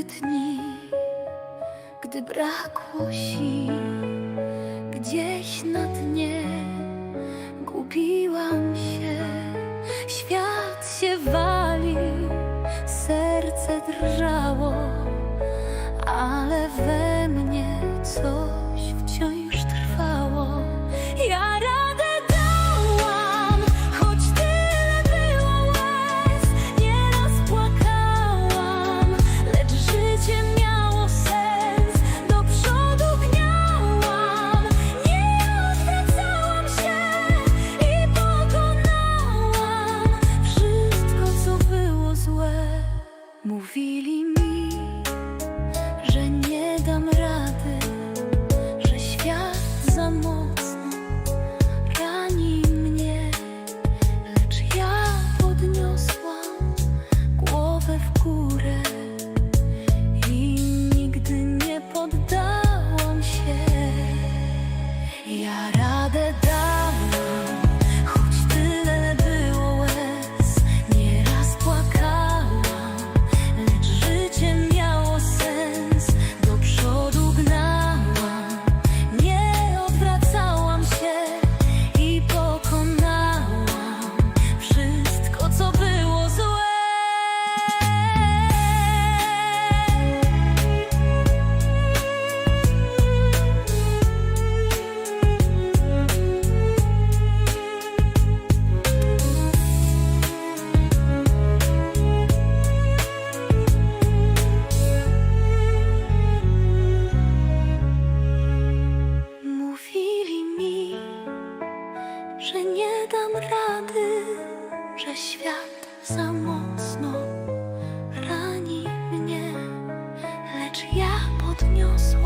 Były dni, gdy brakło sił, gdzieś na dnie gubiłam się. Świat się walił, serce drżało, ale we mnie coś Mówili mi, że nie dam rady, że świat za mocno rani mnie, lecz ja podniosłam głowę w górę. dam rady, że świat za mocno rani mnie, lecz ja podniosłam.